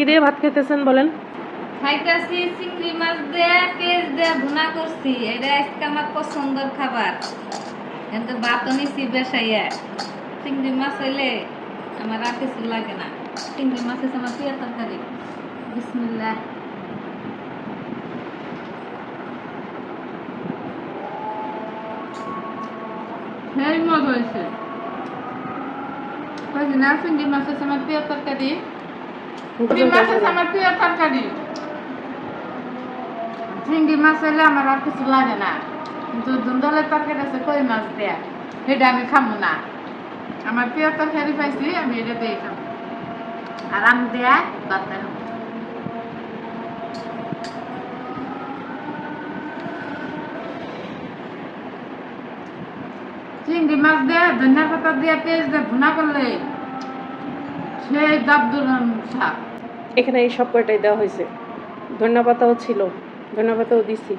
কি দিয়ে ভাত খেতেছেন বলেন? খাইতেছি চিংড়ি মাছ দিয়ে পেঁয়াজ দিয়ে ভুনা করছি। এটা আজকে আমার পছন্দের খাবার। কিন্তু ভাতও নিছি বেসাইয়া চিংড়ি মাছ হইলে আমার আর কিছু লাগে না। চিংড়ি মাছ হচ্ছে আমার প্রিয় তরকারি। বিসমিল্লাহ। সেই মজা হয়েছে চিংড়ি মাছ হচ্ছে আমার প্রিয় তরকারি। চিংড়ি মাছ হচ্ছে আমার প্রিয় তরকারি? চিংড়ি মাছ হলে আমার আর কিছু লাগে না। কিন্তু দুন্দলের তরকারি আছে কই মাছ দেয়া? সেটা আমি খাব না। আমার প্রিয় তরকারি পাইছি আমি এটা দিয়ে খাব আর আম দেয়া চিংড়ি মাছ দিয়ে ধনিয়া পাতা দিয়ে পেঁয়াজ দিয়ে ভুনা করলে সেই দাবদুরান শাক এখানে এই সব কয়টাই দেওয়া হয়েছে। ধনিয়া পাতাও ছিল ধনিয়া পাতাও দিছি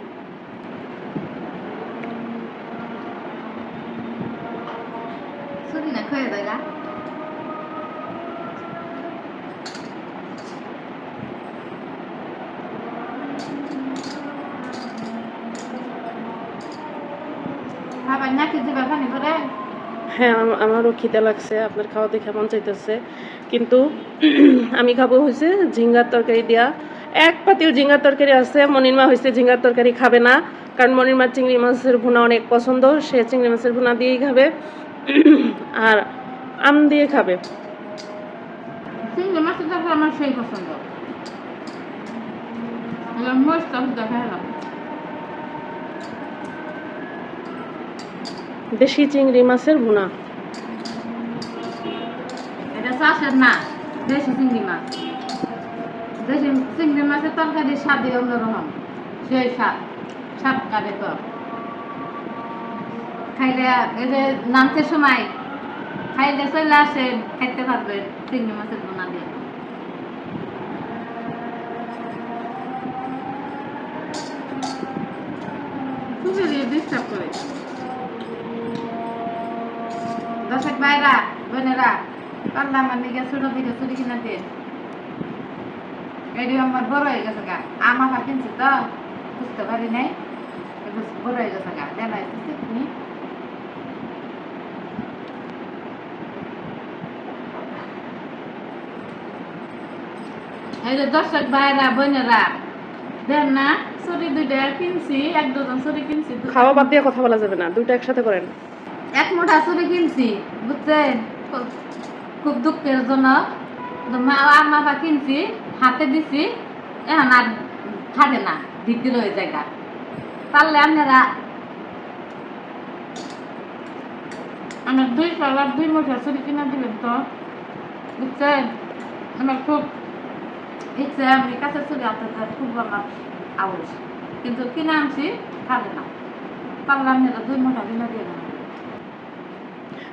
না খেয়ে দেখা খাবার না খেতে পারবা নি করে হ্যাঁ আম- আমারও খিদে লাগছে, আপনার খাওয়া দেখে মন চাইতেছে। কিন্তু আমি খাব হয়েছে ঝিঙ্গার তরকারি দিয়া। এক পাতিল ঝিঙ্গার তরকারি আছে মনির মা হয়েছে ঝিঙ্গার তরকারি খাবে না, কারণ মনির মা চিংড়ি মাছের ভুনা অনেক পছন্দ, সে চিংড়ি মাছের ভুনা দিয়েই খাবে, আর আম দিয়ে খাবে। চিংড়ি মাছের আমার সেই পছন্দ। দেখা দেশি চিংড়ি মাছের ভুনা। এটা না দেশি চিংড়ি মাছ। দেশি চিংড়ি মাছের তরকারি কাটে তো। নামতে সময় চলে আসে, খাইতে পারবে চিংড়ি মাছের দিয়ে। ডিস্টার্ব করে। দর্শক ভাইরা, বোনেরা, পাল্লা আমার দিকে ছোট দিকে ছুটি কিনা দিয়ে। এটি আমার বড় হয়ে গেছে গা। আমার কিনছি তো, বুঝতে পারি নাই। বড় হয়ে গেছে গা। দেলা তুমি। এই যে দর্শক ভাইরা, বোনেরা, দেন না ছুরি দুইটা কিনছি, এক ডজন ছুরি কিনছি খাওয়া বাদ দিয়ে কথা বলা যাবে না দুটো একসাথে করেন। এক মুঠা ছুরি কিনছি বুঝছেন খুব- দুঃখের জন্য আর মাপা কিনছি, হাতে দিছি এখন আর থাকে না দিতে রয়ে জায়গা পারলে আপনারা আমার দুই পালার দুই মুঠা ছুরি কিনা দিলেন তো? বুঝছেন আমার খুব ইচ্ছে, আমি কাছে ছুরি হাতে খুব আমার আউস। কিন্তু কিনে আনছি খাবে না। পারলে আপনারা দুই মুঠা কিনা দিয়ে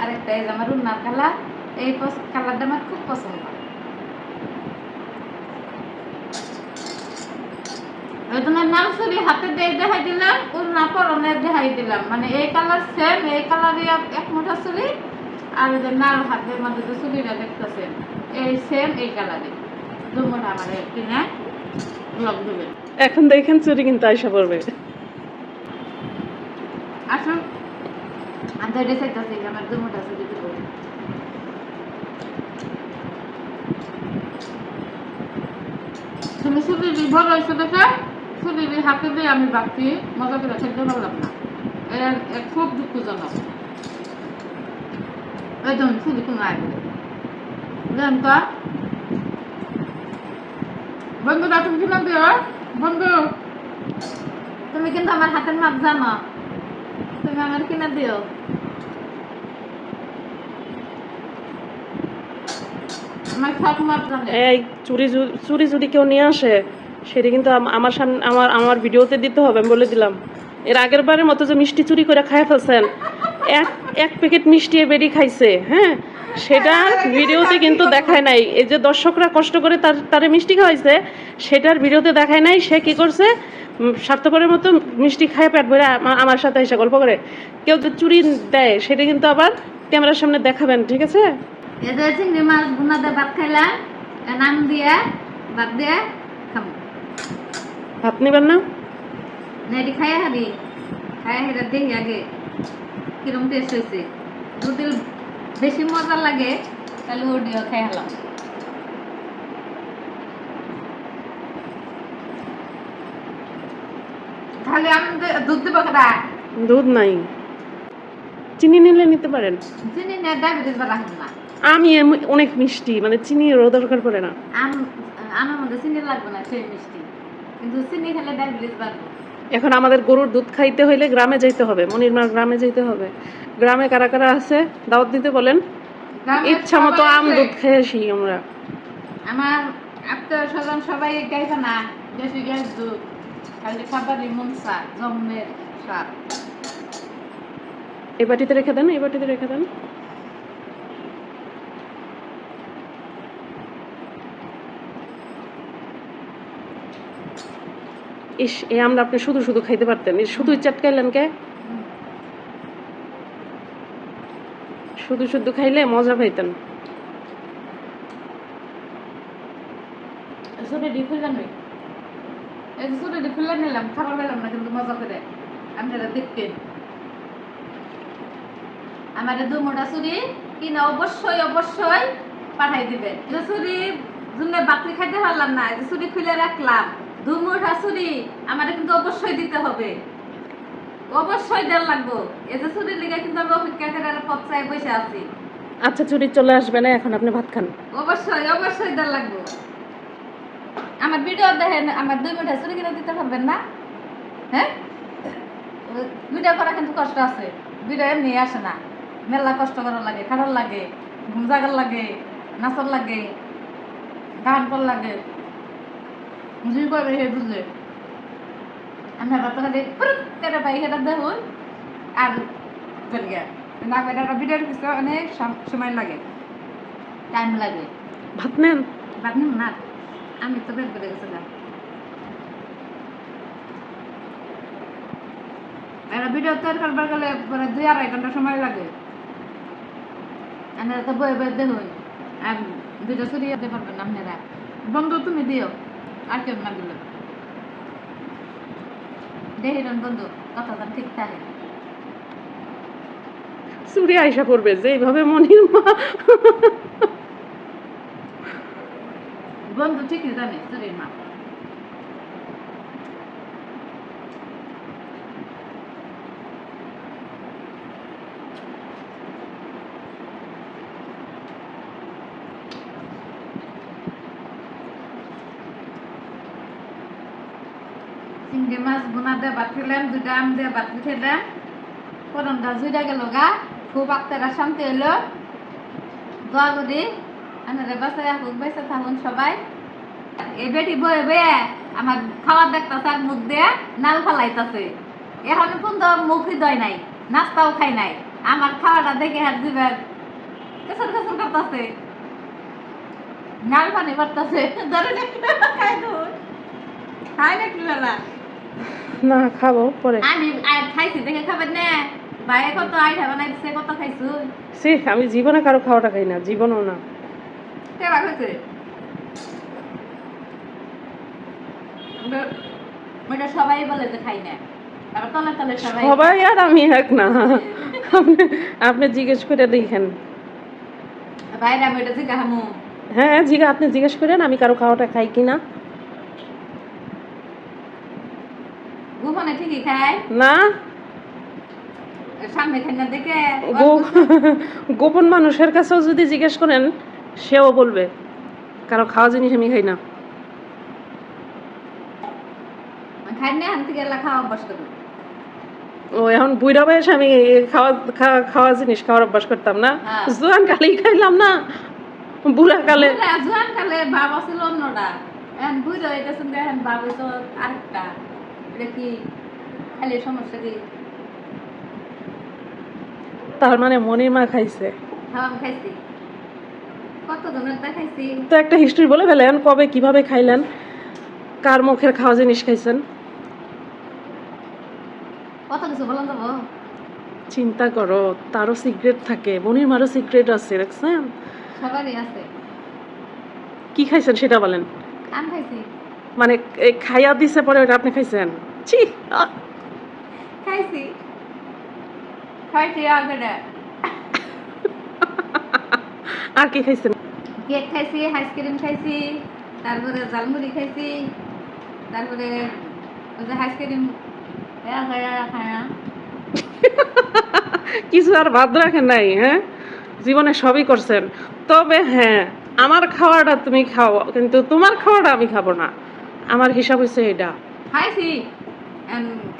আর একটা এই যে আমার উন্নার কালার এই কালারটা আমার খুব পছন্দ। ওই তোমার নাল ছুরি হাতে দিয়ে দেখাই দিলাম উন্না পরনে দেখাই দিলাম। মানে এই কালার সেম এই কালারই এক মোটা ছুরি আর যে নাল হাতের মধ্যে যে ছুরিটা দেখতেছেন এই সেম এই কালারই। দু মোটা আমার কিনে ব্লক দেবেন। এখন দেখেন চুরি কিন্তু আইসা পড়বে। আসুন। আমি এটা চাইতেছি আমার দু মোটা ছুরি দেবো তুমি ছুরি বড় হয়েছে দেখে? ছুরি হাতে দিয়ে আমি বাকি মজা করে খেলতে পারলাম না। খুব দুঃখজনক। এই ধরুন ছুরি কোনো আসবে দেন তো? বন্ধুরা তুমি কিনা দিও বন্ধু। তুমি কিন্তু আমার হাতের মাপ জানো। তুমি আমার কিনা দিও আমার সব মাপ জানে এই, চুরি চুরি যদি কেউ নিয়ে আসে, সেটা কিন্তু আমার সামনে আমার আমার ভিডিওতে দিতে হবে, আমি বলে দিলাম। এর আগের বারের মতো যে মিষ্টি চুরি করে খায় ফেলছেন, এক এক প্যাকেট মিষ্টি বেরি খাইছে হ্যাঁ? সেটা ভিডিওতে কিন্তু দেখায় নাই। এই যে দর্শকরা কষ্ট করে তার, তারে মিষ্টি খাওয়াইছে, সেটার ভিডিওতে দেখায় নাই, সে কি করছে? স্বার্থপরের মতো মিষ্টি খায় পেট ভরে আমার সাথে এসে গল্প করে। কেউ যে চুরি দেয়, সেটা কিন্তু আবার ক্যামেরার সামনে দেখাবেন, ঠিক আছে? এই যে চিংড়ি মাছ ভুনা দিয়ে ভাত খাইলাম নাম দিয়ে ভাত দিয়ে খাব ভাত নিবেন না? নেটি খাইয়া হাবি খাইয়া হেরা দেখি আগে। কিরম টেস্ট হয়েছে যদি বেশি মজা লাগে তাহলে ওডিও খাই হলাম। তাহলে আমি দুধ দেবো কেটা দুধ নাই। চিনি নিলে নিতে পারেন। চিনি নিয়ে ডায়াবেটিস বা রাখব না। আমি অনেক মিষ্টি মানে চিনিরও দরকার পড়ে না। আমার মধ্যে চিনি লাগবে না সেই মিষ্টি। কিন্তু চিনি খেলে ডায়াবেটিস বাড়বে। এখন আমাদের গরুর দুধ খাইতে হইলে গ্রামে যাইতে হবে মনিরমার গ্রামে যাইতে হবে। গ্রামে কারা কারা আছে? দাওয়াত দিতে বলেন। ইচ্ছা মতো আম দুধ খেয়ে আসি আমরা। আমার আত্মীয় স্বজন সবাই গাইবে না দেশি গ্যাস দুধ খালি খাবারই মন চা জন্মের স্বাদ। এই বাটিতে রেখে দেন এই বাটিতে রেখে দেন। ইস, এই আমরা আপনি শুধু শুধু খাইতে পারতেন। শুধু চাটকাইলেন কে? শুধু শুধু খাইলে মজা পাইতেন। করে। আমার কিনা অবশ্যই অবশ্যই পাঠাই দিবে। চুরি জন্য খাইতে পারলাম না চুরি খুলে রাখলাম। দু মোটা চুরি আমার কিন্তু অবশ্যই দিতে হবে। অবশ্যই দেড় লাগবো। এই যে চুরির লিগে কিন্তু আমি অপেক্ষা করে পচায় বসে আছি। আচ্ছা চুরি চলে আসবে না এখন আপনি ভাত খান। অবশ্যই অবশ্যই দেড় লাগবো। আমার ভিডিও দেখেন আমার দুই মিনিট চুরি কিনে দিতে পারবেন না? হ্যাঁ? ভিডিও করা কিন্তু কষ্ট আছে। ভিডিও এমনি আসে না। মেলা কষ্ট করা লাগে খারাপ লাগে ঘুম জাগার লাগে নাচর লাগে গান কর লাগে। করবে সে বুঝলে আমরা বাচ্চা খালি পুরুত করে পাই সেটা দেখুন আর চলে গিয়া না এটা ভিডিওর কিছু অনেক সম- সময় লাগে টাইম লাগে ভাত নেন না আমি তো বের করে গেছিলাম একটা ভিডিও তৈরি করবার গেলে পরে দুই আড়াই ঘণ্টা সময় লাগে আপনারা তো বয়ে বয়ে দেখুন আর ভিডিও চুরি দিতে পারবেন আপনারা বন্ধু তুমি দিও আর কেউ না দিল বন্ধু কথাটা ঠিক থাকে চুরি আয়সা করবে যে এইভাবে মনির মা। বন্ধু ঠিকই জানে চুরির মা চিংড়ি মাছ বোনা দিয়ে ভাত খেলাম দুইটা আম দিয়ে ভাত খেলাম পরমটা জুইটা গেল গা, খুব আক্তারা শান্তি হইল। দোয়া করি, আনারে বাসায় আসুক বেঁচে থাকুন সবাই। এই বেটি বয়ে বয়ে আমার খাবার দেখতেছে আর মুখ দিয়ে নাল ফালাইতেছে। এখন কিন্তু মুখই দয় নাই, নাস্তাও খাই নাই। আমার খাওয়াটা দেখে হাত দিবে কেসর কেসর করতেছে। নাল পানি পারতেছে ধরে খাই দুধ খাই নাকি বেলা। না খাব পরে। আমি খাইছি দেখে খাবেন না। বাইরে কত দিছে কত খাইছু? সি আমি জীবনে কারও খাওয়াটা খাই না জীবনও না। ওটা সবাই বলে যে খাই না। সবাই আর আমি এক না। আপনি জিজ্ঞেস করে দেখেন। হ্যাঁ জিজ্ঞা আপনি জিজ্ঞেস করেন আমি কারও খাওয়াটা খাই কি গোপনে ঠিকই খায় না? সামনে খাই না দেখে গো- গোপন মানুষের কাছেও যদি জিজ্ঞেস করেন সেও বলবে কারও খাওয়া জিনিস আমি খাই না। খাই না হান থেকে খাওয়া অভ্যাস করব। ও এখন বুড়া বয়সে আমি খাওয়া খাওয়া জিনিস খাওয়ার অভ্যাস করতাম না। হ্যাঁ। জোয়ান কালেই খাইলাম না। বুড়া কালে। জোয়ান কালে বাবা ছিল অন্যটা এখন বুঝো এটা শুনতে এখন বাবু তো আরেকটা। এটা কি খালি সমস্যা কি? তার মানে মনির মা খাইছে। হ্যাঁ খাইছি। খাইছি? তো একটা হিস্ট্রি বলে ফেলেন কবে কীভাবে খাইলেন কার মুখের খাওয়া জিনিস খাইছেন? কত কিছু বললাম তো চিন্তা করো তারও সিক্রেট থাকে মনির মারও সিক্রেট আছে দেখছেন? সবারই আছে। কি খাইছেন সেটা বলেন। কান খাইছি। মানে এই খাইয়া দিছে পরে ওটা আপনি খাইছেন? ছি খাইছি। খাইছি আগে আর কি খাইছেন? কেক খাইছি আইসক্রিম খাইছি তারপরে জালমুড়ি খাইছি তারপরে ওই যে আইসক্রিম কিছু আর বাদ রাখেন নাই হ্যাঁ? জীবনে সবই করছেন। তবে হ্যাঁ আমার খাওয়াটা তুমি খাও কিন্তু তোমার খাওয়াটা আমি খাব না। আমার হিসাব হচ্ছে এটা। খাইছি।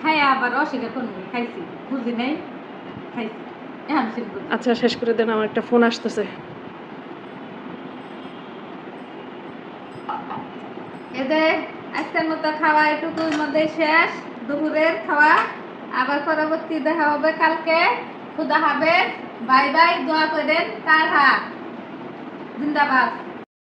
খাইয়া আবার অস্বীকার করুন খাইছি। বুঝি নাই? খাইছি। আচ্ছা শেষ করে দেন আমার একটা ফোন আসতেছে। এদের আজকের মতো খাওয়া এটুকুর মধ্যে শেষ। দুপুরের খাওয়া। আবার পরবর্তী দেখা হবে কালকে। খুদা হবে বাই বাই দোয়া করেন। তার হাত জিন্দাবাদ।